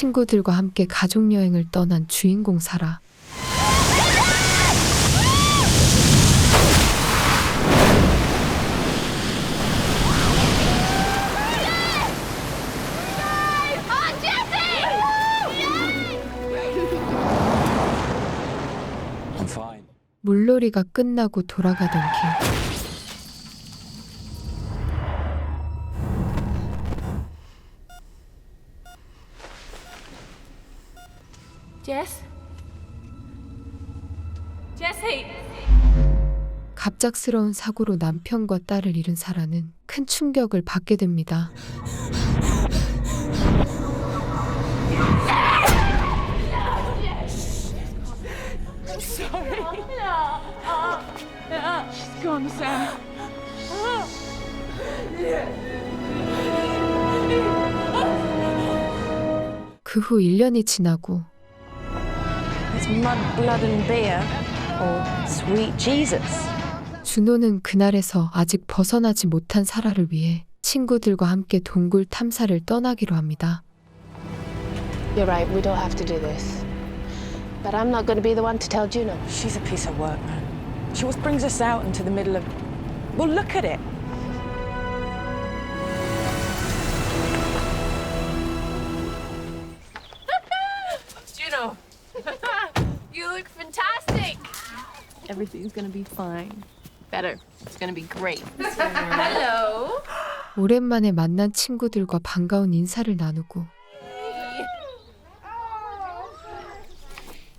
친구들과 함께 가족 여행을 떠난 주인공 사라. 물놀이가 끝나고 돌아가던 길. Jess? Jessie! 갑작스러운 사고로 남편과 딸을 잃은 사라는 큰 충격을 받게 됩니다. 그 후 1년이 지나고 mud, blood, and beer, or sweet Jesus. 준호는 그날에서 아직 벗어나지 못한 사라를 위해 친구들과 함께 동굴 탐사를 떠나기로 합니다. You're right, we don't have to do this. But I'm not going to be the one to tell Juno. She's a piece of work, man. She always brings us out into the middle of. Well, look at it. Juno! You look fantastic! Everything's to be fine. Better. It's to be great. Hello! 오랜만에 만난 친구들과 반가운 인사를 나누고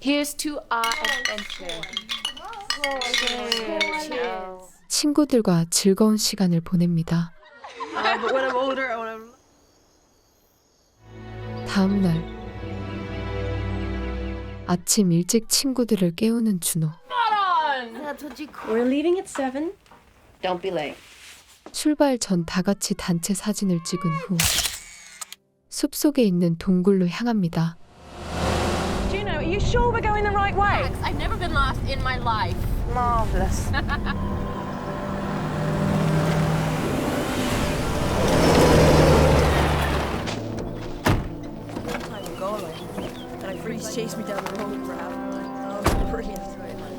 Here's to our adventure. 친구들과 즐거운 시간을 보냅니다. 다음 날 아침 일찍 친구들을 깨우는 준호. We're leaving at 7. Don't be late. 출발 전 다 같이 단체 사진을 찍은 후 숲속에 있는 동굴로 향합니다. Juno, are you sure we're going the right way? Max, I've never been lost in my life. Marvelous.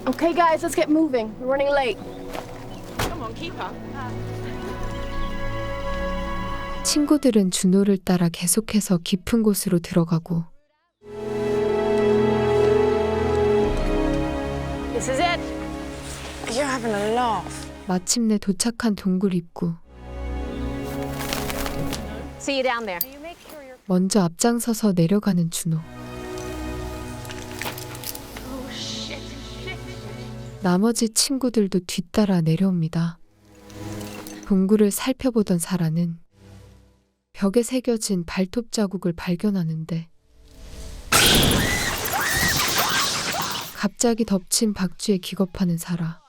Okay, guys, let's get moving. We're running late. 친구들은 준호를 따라 계속해서 깊은 곳으로 들어가고 This is it. You're having a laugh. 마침내 도착한 동굴 입구. See you down there. 먼저 앞장서서 내려가는 준호. 나머지 친구들도 뒤따라 내려옵니다. 동굴을 살펴보던 사라는 벽에 새겨진 발톱 자국을 발견하는데 갑자기 덮친 박쥐에 기겁하는 사라.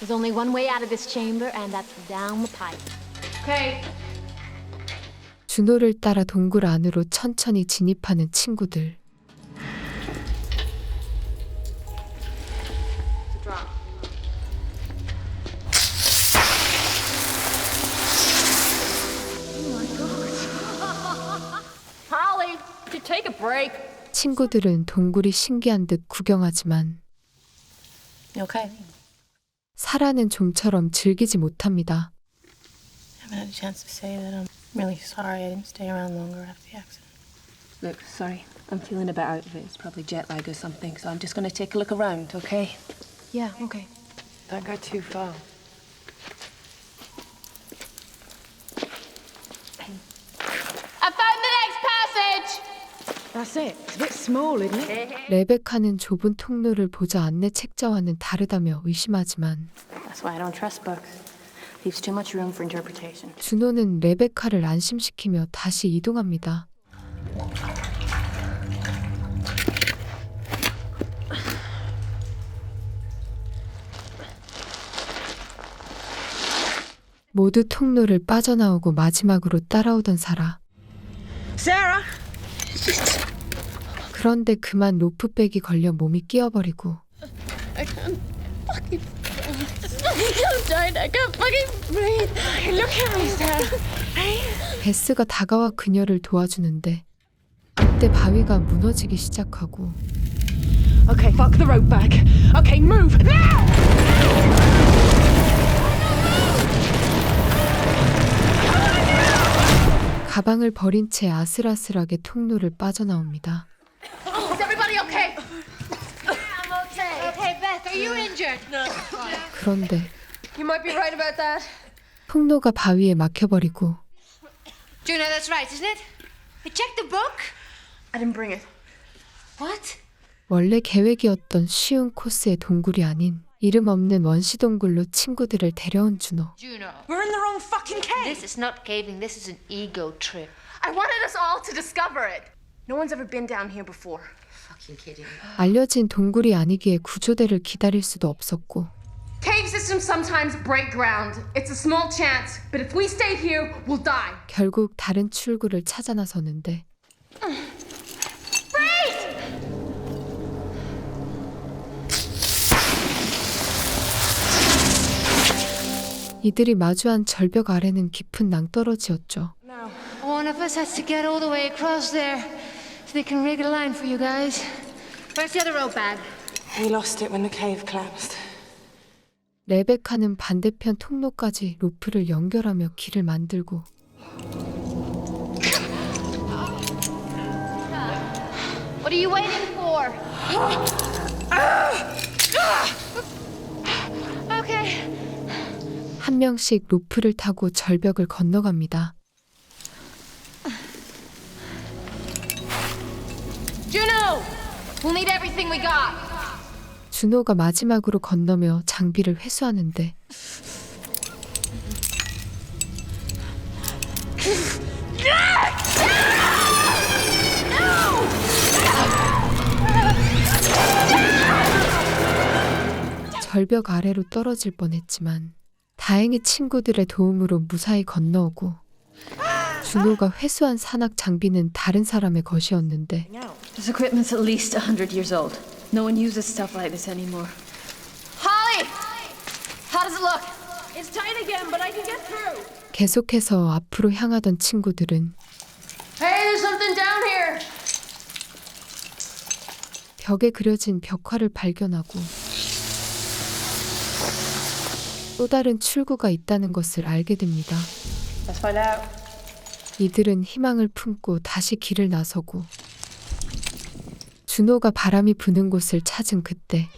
There's only one way out of this chamber, and that's down the pipe. Okay. 준호를 따라 동굴 안으로 천천히 진입하는 친구들. 친구들은 동굴이 신기한 듯 구경하지만 You okay? 사라는 좀처럼 즐기지 못합니다. haven't had a chance to say that I'm really sorry I didn't stay around longer after the accident. Look, sorry. I'm feeling a bit out of it. It's probably jet lag or something, so I'm just going to take a look around, okay? Yeah, okay. Don't go too far. I found the next passage! That's it. It's a bit small, isn't it? 레베카는 좁은 통로를 보자 안내 책자와는 다르다며 의심하지만 That's why I don't trust books. Leaves too much room for interpretation. 준호는 레베카를 안심시키며 다시 이동합니다. 모두 통로를 빠져나오고 마지막으로 따라오던 사라. Sarah! 그런데 그만 로프백이 걸려 몸이 끼어버리고 I'm dying. I can't fucking breathe. Look at me, Sarah. 베스가 다가와 그녀를 도와주는데 그때 바위가 무너지기 시작하고 Okay, fuck the rope back. Okay, move now! 가방을 버린 채 아슬아슬하게 통로를 빠져나옵니다. Is everybody okay? I'm okay. Okay, Beth, are you injured? No. 그런데 You might be right about that. 통로가 바위에 막혀버리고 Juno, that's right, isn't it? I checked the book. I didn't bring it. What? 원래 계획이었던 쉬운 코스의 동굴이 아닌 이름 없는 원시 동굴로 친구들을 데려온 준호. Juno. We're in the wrong fucking cave. This is not caving, this is an ego trip. I wanted us all to discover it. No one's ever been down here before. Fucking kidding. 알려진 동굴이 아니기에 구조대를 기다릴 수도 없었고 Cave systems sometimes break ground. It's a small chance, but if we stay here, we'll die. 결국 다른 출구를 찾아 나서는데 이들이 마주한 절벽 아래는 깊은 낭떠러지였죠. One of us has to get all the way across there so they can rig a line for you guys. Where's the other rope bag? We lost it when the cave collapsed. 레베카는 반대편 통로까지 로프를 연결하며 길을 만들고 What are you waiting for? okay. 한 명씩 로프를 타고 절벽을 건너갑니다. Juno! We'll need everything we got. 준호가 마지막으로 건너며 장비를 회수하는데 절벽 아래로 떨어질 뻔했지만 다행히 친구들의 도움으로 무사히 건너오고 준호가 회수한 산악 장비는 다른 사람의 것이었는데 This equipment's at least a hundred years old. No one uses stuff like this anymore. Holly! How does it look? It's tight again, but I can get through. 계속해서 앞으로 향하던 친구들은 Hey, there's something down here. 벽에 그려진 벽화를 발견하고 또 다른 출구가 있다는 것을 알게 됩니다. Let's find out. 이들은 희망을 품고 다시 길을 나서고 준호가 바람이 부는 곳을 찾은 그때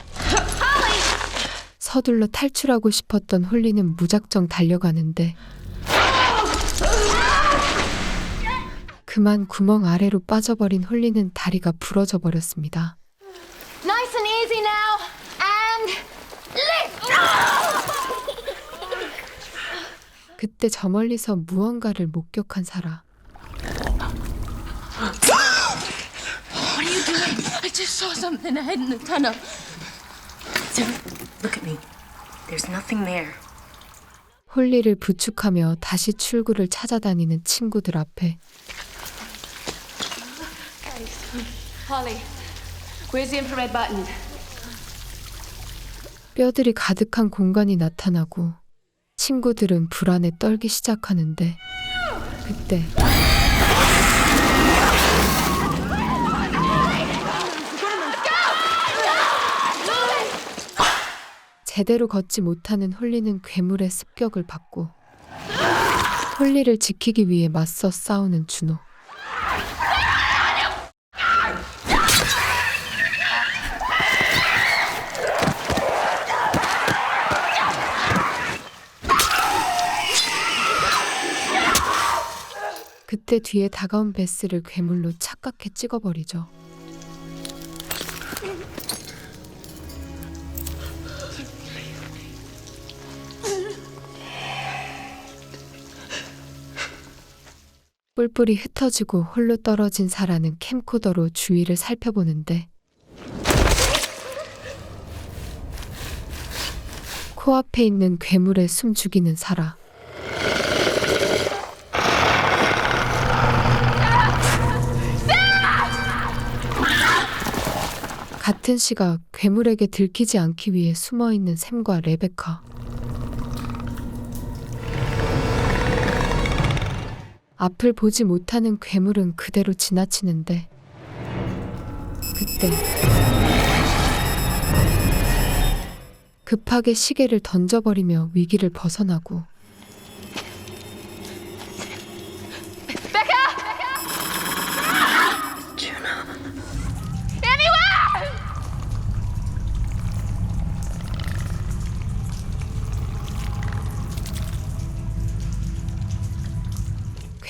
서둘러 탈출하고 싶었던 홀리는 무작정 달려가는데 그만 구멍 아래로 빠져버린 홀리는 다리가 부러져 버렸습니다. Nice and easy now. And lift! 그때 저 멀리서 무언가를 목격한 사라. I just saw something ahead in the tunnel. Look at me. There's nothing there. 홀리를 부축하며 다시 출구를 찾아다니는 친구들 앞에 Holly, where's the infrared button? 뼈들이 가득한 공간이 나타나고 친구들은 불안에 떨기 시작하는데 그때 제대로 걷지 못하는 홀리는 괴물의 습격을 받고 홀리를 지키기 위해 맞서 싸우는 준호. 그때 뒤에 다가온 베스를 괴물로 착각해 찍어버리죠. 뿔뿔이 흩어지고 홀로 떨어진 사라는 캠코더로 주위를 살펴보는데 코앞에 있는 괴물의 숨 죽이는 사라. 같은 시각 괴물에게 들키지 않기 위해 숨어 있는 샘과 레베카. 앞을 보지 못하는 괴물은 그대로 지나치는데 그때 급하게 시계를 던져버리며 위기를 벗어나고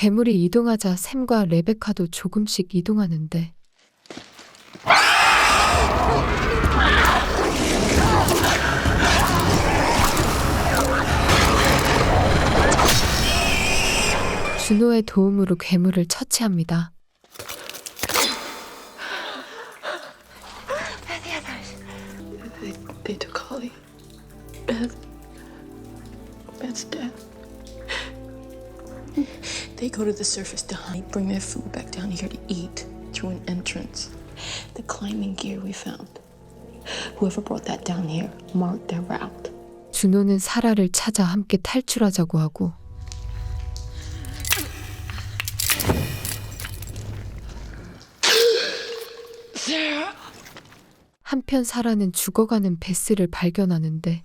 괴물이 이동하자 샘과 레베카도 조금씩 이동하는데 준호의 도움으로 괴물을 처치합니다. Go to the surface to hide, bring their food back down here to eat through an entrance. The climbing gear we found. Whoever brought that down here marked their route. 준호는 사라를 찾아 함께 탈출하자고 하고 한편 사라는 죽어가는 베스를 발견하는데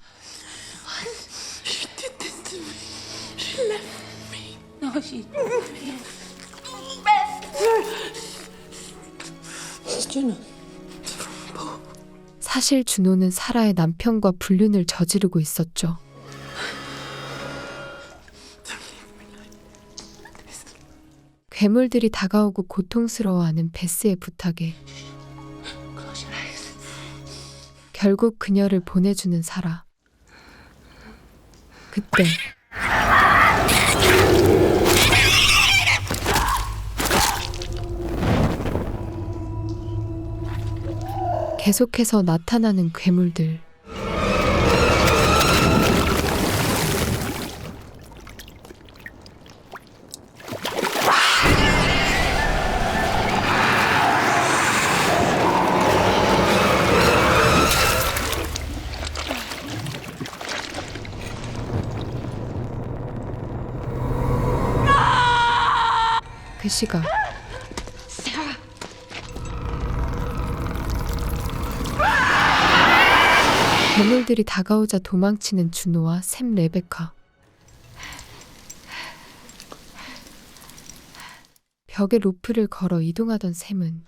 She's Juno. 사실 준호는 사라의 남편과 불륜을 저지르고 있었죠. 괴물들이 다가오고 고통스러워하는 베스의 부탁에 결국 그녀를 보내주는 사라. 그때 계속해서 나타나는 괴물들. 그 시각 괴물들이 다가오자 도망치는 준호와 샘 레베카. 벽에 로프를 걸어 이동하던 샘은!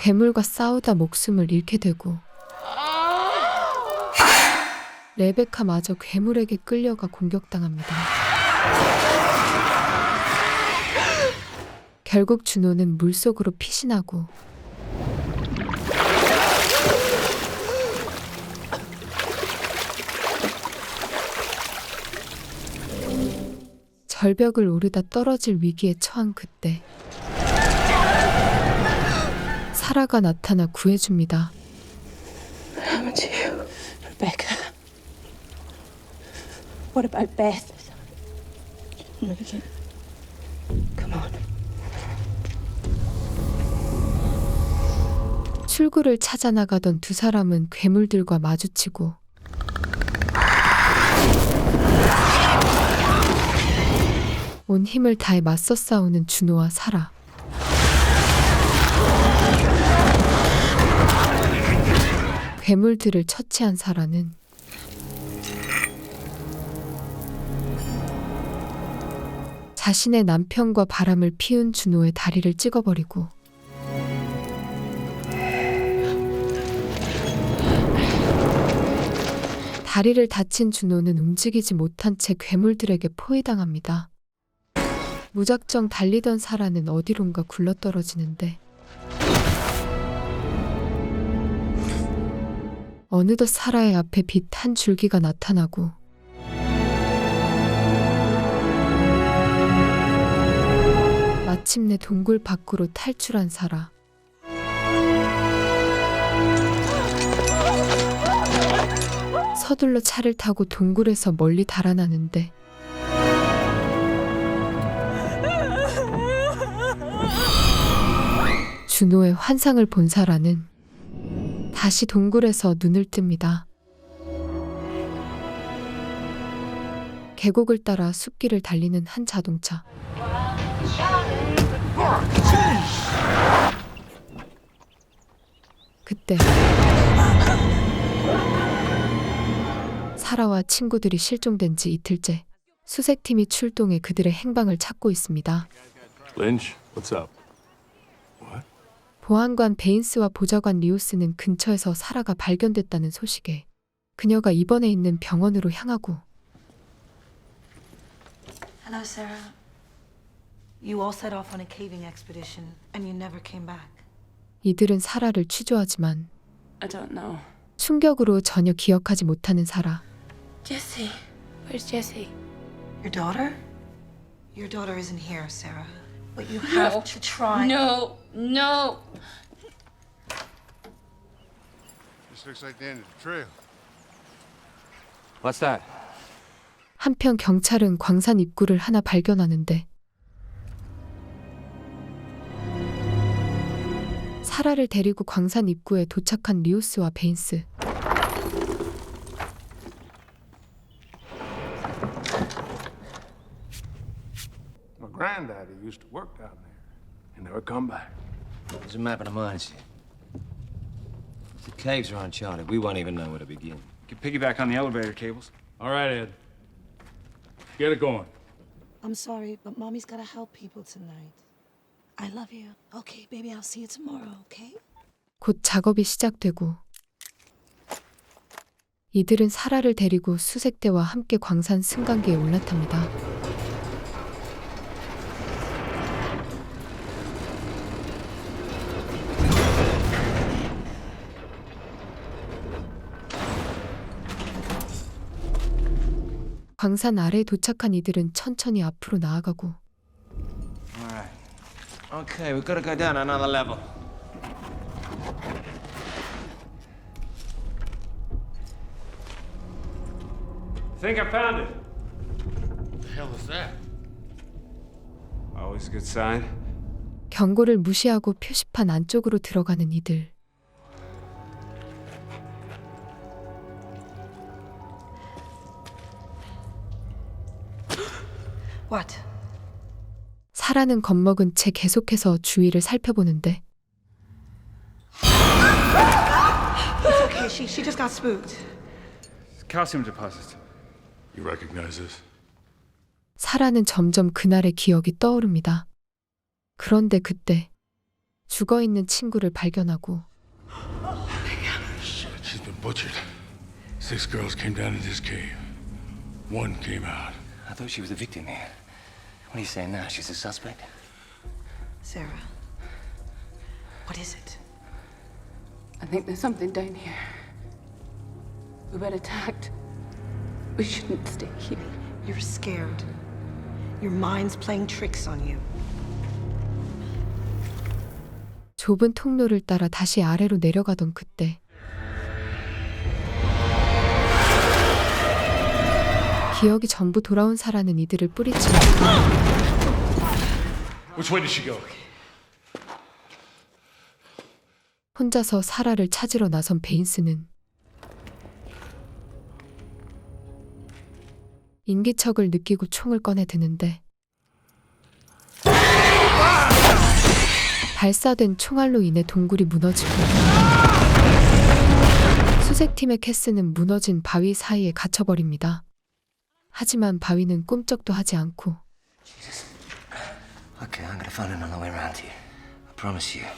괴물과 싸우다 목숨을 잃게 되고 레베카마저 괴물에게 끌려가 공격당합니다. 결국 준호는 물속으로 피신하고 절벽을 오르다 떨어질 위기에 처한 그때 사라가 나타나 구해줍니다. You? Rebecca. What about Beth? Come on. 출구를 찾아 나가던 두 사람은 괴물들과 마주치고 온 힘을 다해 맞서 싸우는 준호와 사라. 괴물들을 처치한 사라는 자신의 남편과 바람을 피운 준호의 다리를 찍어버리고 다리를 다친 준호는 움직이지 못한 채 괴물들에게 포위당합니다. 무작정 달리던 사라는 어디론가 굴러떨어지는데 어느덧 사라의 앞에 빛 한 줄기가 나타나고 마침내 동굴 밖으로 탈출한 사라. 서둘러 차를 타고 동굴에서 멀리 달아나는데 준호의 환상을 본 사라는 다시 동굴에서 눈을 뜹니다. 계곡을 따라 숲길을 달리는 한 자동차. 그때 사라와 친구들이 실종된 지 이틀째 수색팀이 출동해 그들의 행방을 찾고 있습니다. Lynch, what's up? 보안관 베인스와 보좌관 리오스는 근처에서 사라가 발견됐다는 소식에 그녀가 입원해 있는 병원으로 향하고 Hello, Sarah. You all set off on a caving expedition, and you never came back. 이들은 사라를 취조하지만 I don't know. 충격으로 전혀 기억하지 못하는 사라. Jesse. Where's Jesse? Your daughter? Your daughter isn't here, Sarah. But you have to try. No, no. This looks like the end of the trail. What's that? 한편 경찰은 광산 입구를 하나 발견하는데 사라를 데리고 광산 입구에 도착한 리오스와 베인스. My granddaddy used to work down there. He never come back. There's a map in the mines. The caves are uncharted. We won't even know where to begin. Can piggyback on the elevator cables. All right, Ed. Get it going. I'm sorry, but mommy's gotta help people tonight. I love you. Okay, baby, I'll see you tomorrow, okay? 곧 작업이 시작되고 이들은 사라를 데리고 수색대와 함께 광산 승강기에 올라탑니다. 광산 아래에 도착한 이들은 천천히 앞으로 나아가고. Okay, we've got to go down another level. Think I found it. The hell is that? Always a good sign. 경고를 무시하고 표시판 안쪽으로 들어가는 이들. What? 사라는 겁먹은 채 계속해서 주위를 살펴보는데 It's okay. She she just got spooked. Calcium deposits. You recognize this? 사라는 점점 그날의 기억이 떠오릅니다. 그런데 그때 죽어 있는 친구를 발견하고 Shit, she's been butchered. Six girls came down into this cave. One came out. I thought she was the victim here. What are you saying now? She's a suspect? Sarah. What is it? I think there's something down here. We've been attacked. We shouldn't stay here. You're scared. Your mind's playing tricks on you. 좁은 통로를 따라 다시 아래로 내려가던 그때 기억이 전부 돌아온 사라는 이들을 뿌리치고 Which way did she go? 혼자서 사라를 찾으러 나선 베인스는 인기척을 느끼고 총을 꺼내 드는데 발사된 총알로 인해 동굴이 무너지고 수색팀의 캐스는 무너진 바위 사이에 갇혀버립니다. 하지만 바위는 꿈쩍도 하지 않고 Okay, I'm gonna find another way around here. I promise you.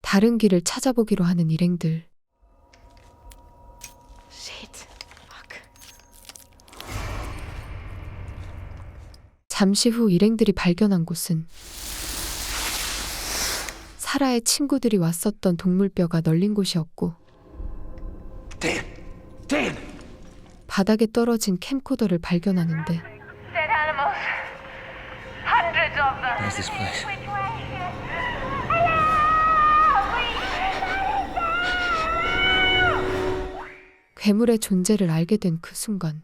다른 길을 찾아보기로 하는 일행들. Shit. Fuck. 잠시 후 일행들이 발견한 곳은 사라의 친구들이 왔었던 동물뼈가 널린 곳이었고! Damn! 바닥에 떨어진 캠코더를 발견하는데 Dead animals. Hundreds of them. Where's this place? 괴물의 존재를 알게 된 그 순간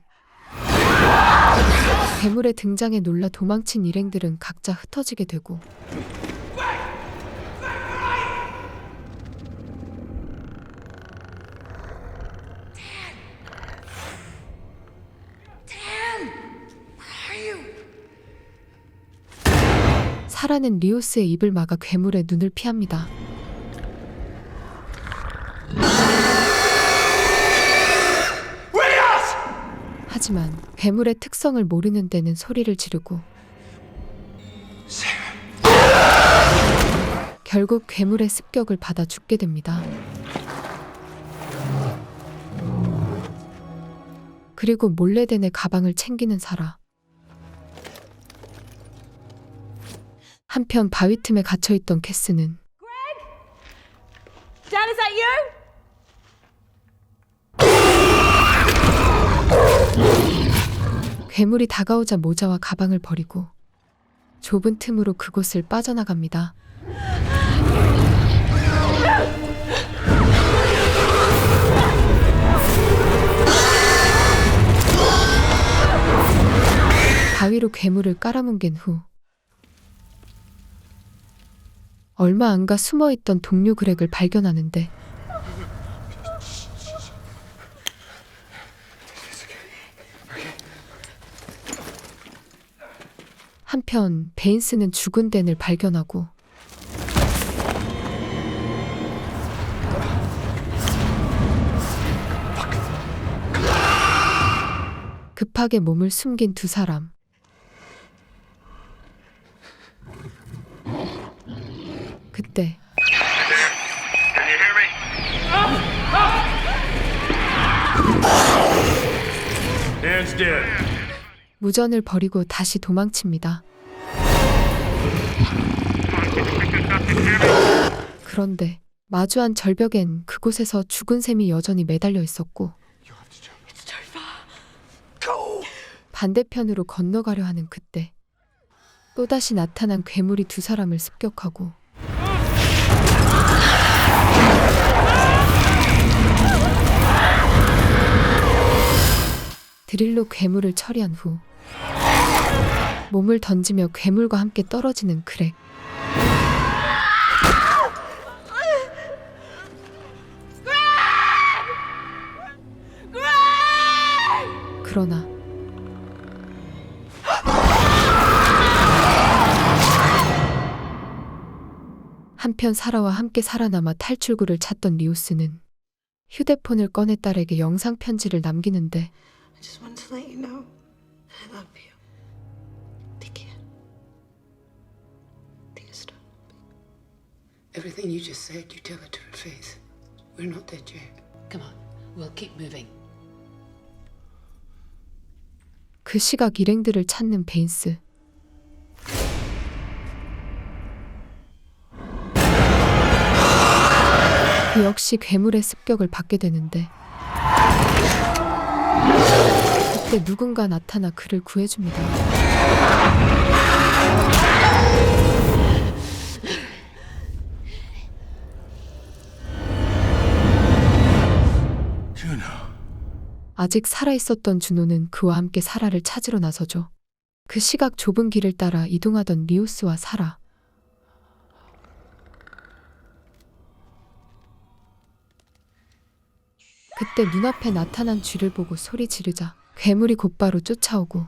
괴물의 등장에 놀라 도망친 일행들은 각자 흩어지게 되고 사라는 리오스의 입을 막아 괴물의 눈을 피합니다. 하지만 괴물의 특성을 모르는 데는 소리를 지르고 결국 괴물의 습격을 받아 죽게 됩니다. 그리고 몰래 대내 가방을 챙기는 사라. 한편 바위 틈에 갇혀 있던 캐스는 Dad, is that you? 괴물이 다가오자 모자와 가방을 버리고 좁은 틈으로 그곳을 빠져나갑니다. 바위로 괴물을 깔아뭉갠 후 얼마 안 가 숨어 있던 동료 그렉을 발견하는데 한편 베인스는 죽은 댄을 발견하고 급하게 몸을 숨긴 두 사람. 그때. 무전을 버리고 다시 도망칩니다. 그런데 마주한 절벽엔 그곳에서 죽은 셈이 여전히 매달려 있었고 반대편으로 건너가려 하는 그때 또다시 나타난 괴물이 두 사람을 습격하고 드릴로 괴물을 처리한 후 몸을 던지며 괴물과 함께 떨어지는 크랙. 그러나 한편 사라와 함께 살아남아 탈출구를 찾던 리우스는 휴대폰을 꺼내 딸에게 영상 편지를 남기는데 just wanted to let you know I love you. Take care. Take a stop. Everything you just said, you tell it to her face. We're not dead yet. Come on, we'll keep moving. 그 시각 일행들을 찾는 베인스. 그 역시 괴물의 습격을 받게 되는데 그때 누군가 나타나 그를 구해줍니다. 아직 살아있었던 준호는 그와 함께 사라를 찾으러 나서죠. 그 시각 좁은 길을 따라 이동하던 리우스와 사라. 그때 눈앞에 나타난 쥐를 보고 소리 지르자 괴물이 곧바로 쫓아오고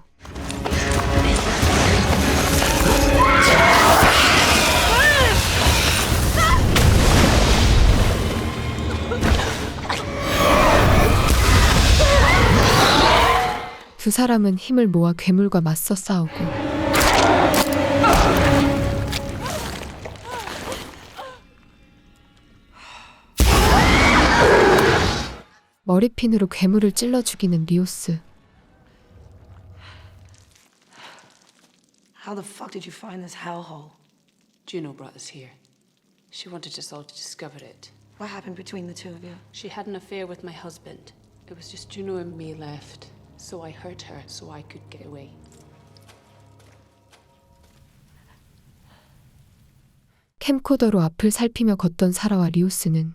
두 사람은 힘을 모아 괴물과 맞서 싸우고 머리핀으로 괴물을 찔러 죽이는 리오스. How the fuck did you find this hellhole? Juno brought us here. She wanted us all to discover it. What happened between the two of you? She had an affair with my husband. It was just Juno and me left. So I hurt her so I could get away. 캠코더로 앞을 살피며 걷던 사라와 리오스는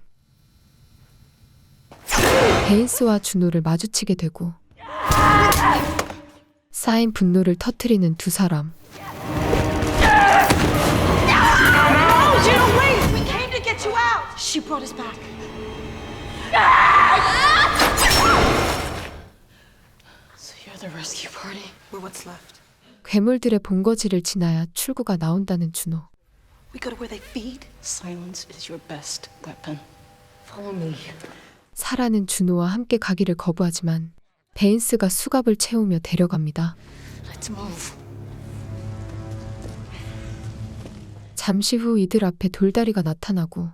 베인스와 준호를 마주치게 되고 쌓인 분노를 터트리는 두 사람. She brought us back. So you're the rescue party? We're what's left. 괴물들의 본거지를 지나야 출구가 나온다는 준호. We go to where they feed. Silence is your best weapon. Follow me. 사라는 준호와 함께 가기를 거부하지만 베인스가 수갑을 채우며 데려갑니다. Let's move. 잠시 후 이들 앞에 돌다리가 나타나고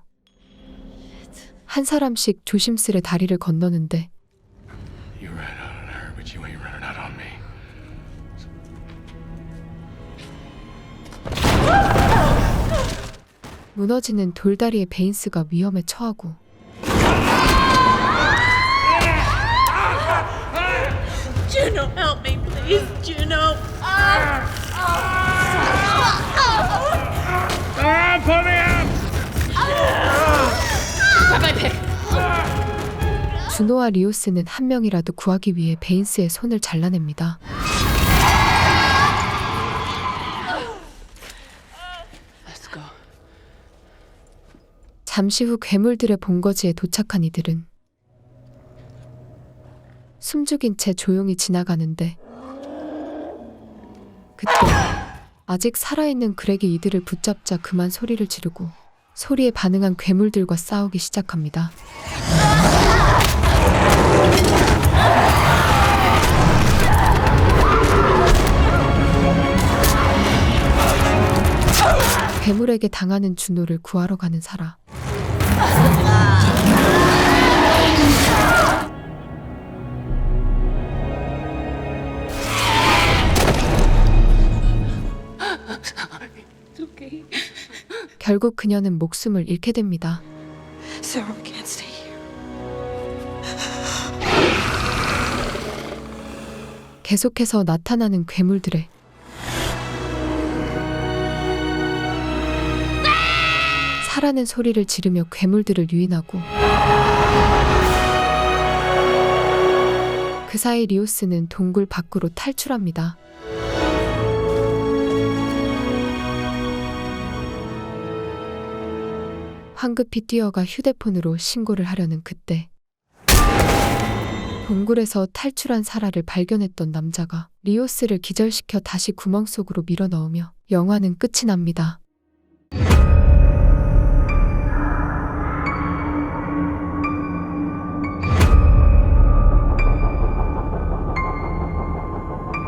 한 사람씩 조심스레 다리를 건너는데 You ran out on her, but you ain't running out on me. 무너지는 돌다리에 베인스가 위험에 처하고 Juno, help me, please, Juno. Ah, 준호와 리오스는 한 명이라도 구하기 위해 베인스의 손을 잘라냅니다. 잠시 후 괴물들의 본거지에 도착한 이들은 숨죽인 채 조용히 지나가는데 그때 아직 살아있는 그렉이 이들을 붙잡자 그만 소리를 지르고 소리에 반응한 괴물들과 싸우기 시작합니다. 괴물에게 당하는 준호를 구하러 가는 사라. 결국 그녀는 목숨을 잃게 됩니다. Sarah. 계속해서 나타나는 괴물들의 사라는 소리를 지르며 괴물들을 유인하고 그 사이 리오스는 동굴 밖으로 탈출합니다. 황급히 뛰어가 휴대폰으로 신고를 하려는 그때 동굴에서 탈출한 사라를 발견했던 남자가 리오스를 기절시켜 다시 구멍 속으로 밀어 넣으며 영화는 끝이 납니다.